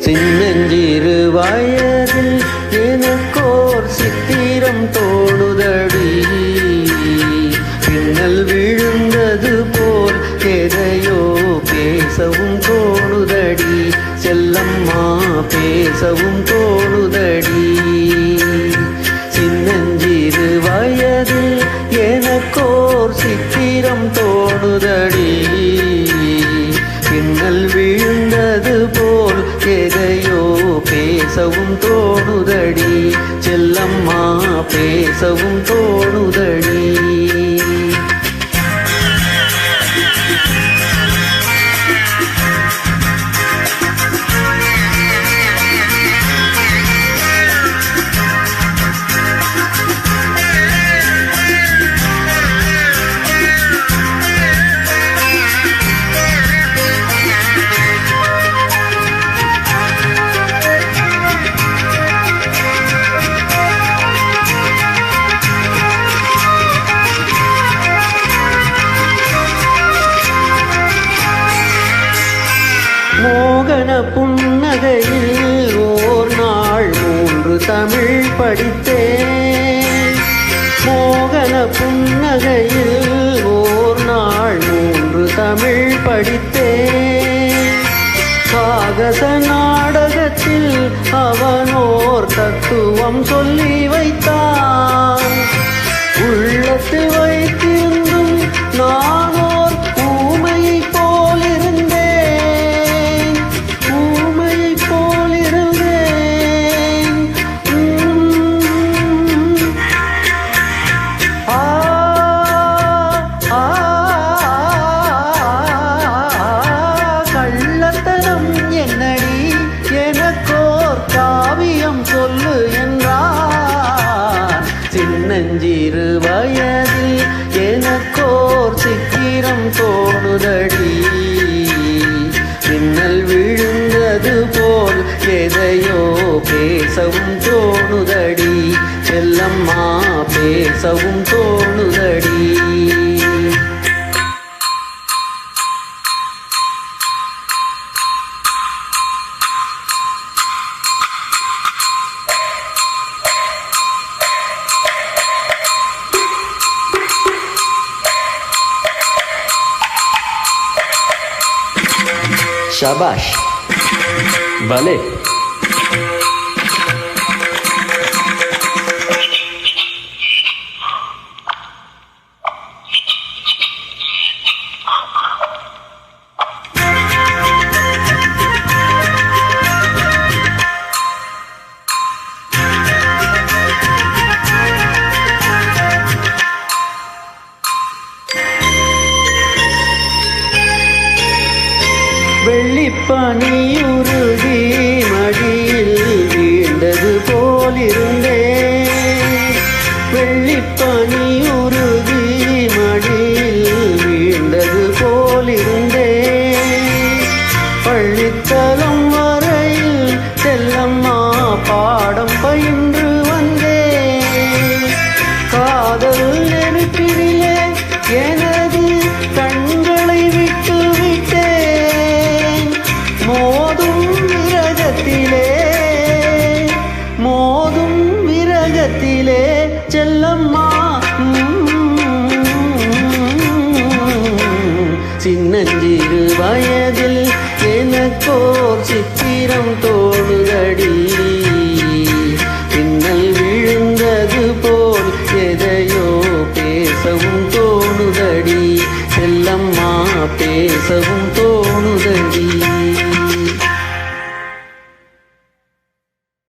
சின்னஞ்சிறு வயதில் எனக்கோர் சித்திரம் தோணுதடி பின்னல் விழுந்தது போல் எதையோ பேசவும் தோணுதடி. செல்லம்மா பேசவும் தோ தோணுதடி பின்னல் விழுந்தது போல் எதையோ பேசவும் தோணுதடி. செல்லம்மா பேசவும் தோணு மோகன புன்னகையில் ஓர் நாள் மூன்று தமிழ் படித்தேன். மோகன புன்னகையில் ஓர் நாள் மூன்று தமிழ் படித்தேன். காகச நாடகத்தில் அவனோர் தத்துவம் சொல்லி வைத்தான். உள்ளத்தில் வைத்திருந்தும் நான் சித்திரம் தோணுதடி மின்னல் விழுந்தது போல் எதையோ பேசவும் தோணுதடி. செல்லம்மா பேசவும் தோணுதடி. Shabash. Valeu! பனியுருகி மடியில் வீழ்ந்தது போலிருந்தே te según